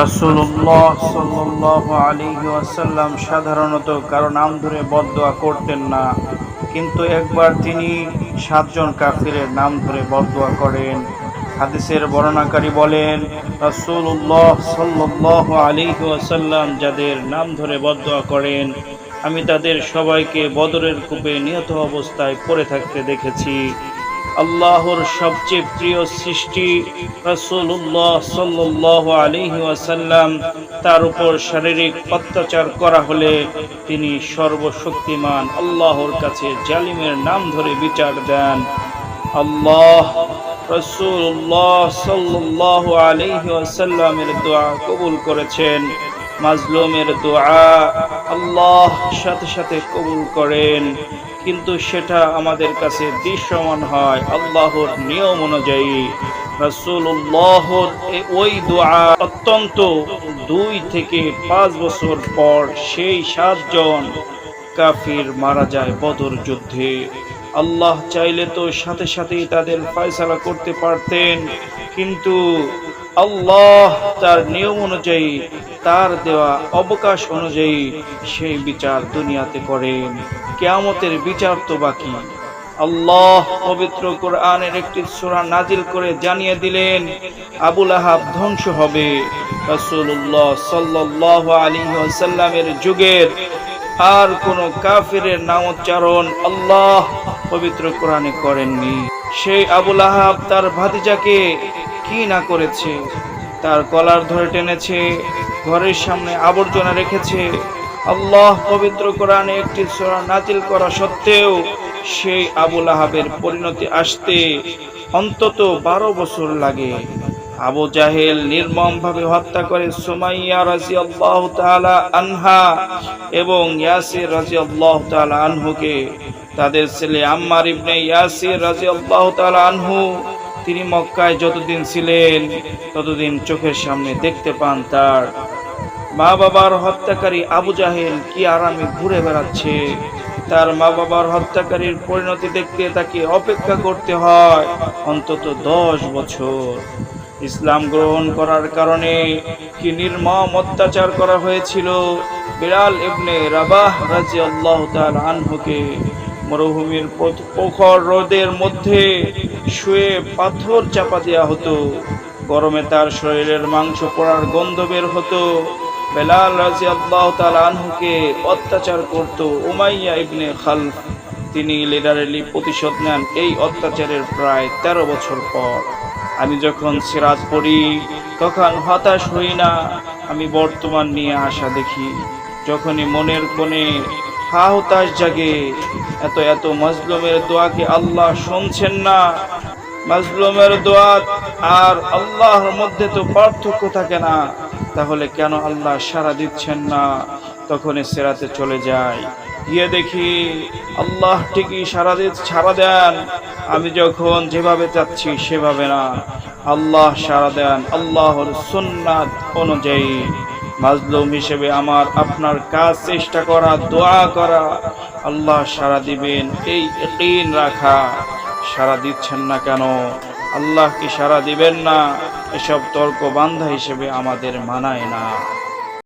রাসূলুল্লাহ সাল্লাল্লাহু আলাইহি ওয়াসাল্লাম সাধারণত কারও নাম ধরে বদদোয়া করতেন না। কিন্তু একবার তিনি সাতজন কাফিরের নাম ধরে বদদোয়া করেন। হাদিসের বর্ণনাকারী বলেন, রাসূলুল্লাহ সাল্লাল্লাহু আলাইহি ওয়াসাল্লাম যাদের নাম ধরে বদদোয়া করেন, আমি তাদের সবাইকে বদরের কূপে নিহত অবস্থায় পড়ে থাকতে দেখেছি। আল্লাহর সবচেয়ে প্রিয় সৃষ্টি রসুল্লাহ সাল্লাল্লাহু আলাইহি ওয়াসাল্লাম, তার উপর শারীরিক অত্যাচার করা হলে তিনি সর্বশক্তিমান আল্লাহর কাছে জালিমের নাম ধরে বিচার দেন। আল্লাহ রাসূলুল্লাহ সাল্লাল্লাহু আলাইহি ওয়াসাল্লামের দোয়া কবুল করেছেন। মাজলুমের দোয়া আল্লাহ সাথে সাথে কবুল করেন। কিন্তু সেটা আমাদের কাছে দৃশ্যমান হয় আল্লাহর নিয়ম অনুযায়ী। ওই দোয়া অত্যন্ত দুই থেকে পাঁচ বছর পর সেই সাতজন কাফির মারা যায় বদর যুদ্ধে। আল্লাহ চাইলে তো সাথে সাথেই তাদের ফয়সালা করতে পারতেন, কিন্তু আল্লাহ তার নিয়ম অনুযায়ী, তার দেওয়া অবকাশ অনুযায়ী সেই বিচার দুনিয়াতে করেন। কেয়ামতের বিচার তো বাকি। আল্লাহ পবিত্র কোরআনের একটি সূরা নাজিল করে জানিয়ে দিলেন আবুল আহাব ধ্বংস হবে। রাসূলুল্লাহ সাল্লাল্লাহু আলাইহি ওয়াসাল্লামের যুগের আর কোন কাফিরের নাম উচ্চারণ আল্লাহ পবিত্র কোরআনে করেননি। সেই আবুল আহাব তার ভাতিজাকে কি না করেছে? তার কলার ধরে টেনেছে, ঘরের সামনে আবর্জনা রেখেছে। আল্লাহ পবিত্র কোরআনে একটি সূরা নাজিল করা সত্ত্বেও সেই আবুল আহাবের পরিণতি আসতে অন্তত বারো বছর লাগে। আবু জাহেল নির্মমভাবে হত্যা করে সুমাইয়া রাজিয়াল্লাহু তাআলা আনহা এবং ইয়াসির রাজিয়াল্লাহু তাআলা আনহুকে। তাদের ছেলে আম্মার ইবনে ইয়াসির রাজিয়াল্লাহু তাআলা আনহু তিনি মক্কায় যতদিন ছিলেন, ততদিন চোখের সামনে দেখতে পান তার মা বাবার হত্যাকারী আবু জাহেল কি আরামে ঘুরে বেড়াচ্ছে। তার মা বাবার হত্যাকারীর পরিণতি দেখতে তাকে অপেক্ষা করতে হয় অন্তত দশ বছর। ইসলাম গ্রহণ করার কারণে কি নির্মম অত্যাচার করা হয়েছিল? বিড়াল ইবনে রাবাহ রাজি আল্লাহ আনহুকে মরুভূমির প্রখর রোদের মধ্যে শুয়ে পাথর চাপা দেওয়া হতো। গরমে তার শরীরের মাংস পড়ার গন্ধ বের হতো। বেলাল রাজি আল্লাহ আনহুকে অত্যাচার করত উমাইয়া ইবনে খালফ। তিনি লিডারেলি প্রতিশোধ নেন এই অত্যাচারের প্রায় তেরো বছর পর। আমি যখন সিরাজ পড়ি, তখন হতাশ হই না। আমি বর্তমান নিয়ে আশা দেখি। যখনই মনের কোণে হা হতাশ জাগে। এত এত মজলুমের দোয়াকে আল্লাহ শুনছেন না? মাজলুমের দোয়া আর আল্লাহর মধ্যে তো পার্থক্য থাকে না। তাহলে কেন আল্লাহ সারা দিচ্ছেন না? তখনই সেরাতে চলে যায় গিয়ে দেখি আল্লাহ ঠিকই সারা দি সারা দেন। আমি যখন যেভাবে চাচ্ছি সেভাবে না। আল্লাহ সারা দেন, আল্লাহর সুন্নাত অনুযায়ী। মাজলুম হিসেবে আমার, আপনার কাজ চেষ্টা করা, দোয়া করা, আল্লাহ সারা দিবেন, এই ইকিন রাখা সারা দিচ্ছেন না কেন? আল্লাহ কি সারা দিবেন না? এসব তর্ক বান্ধা হিসেবে আমাদের মানায় না।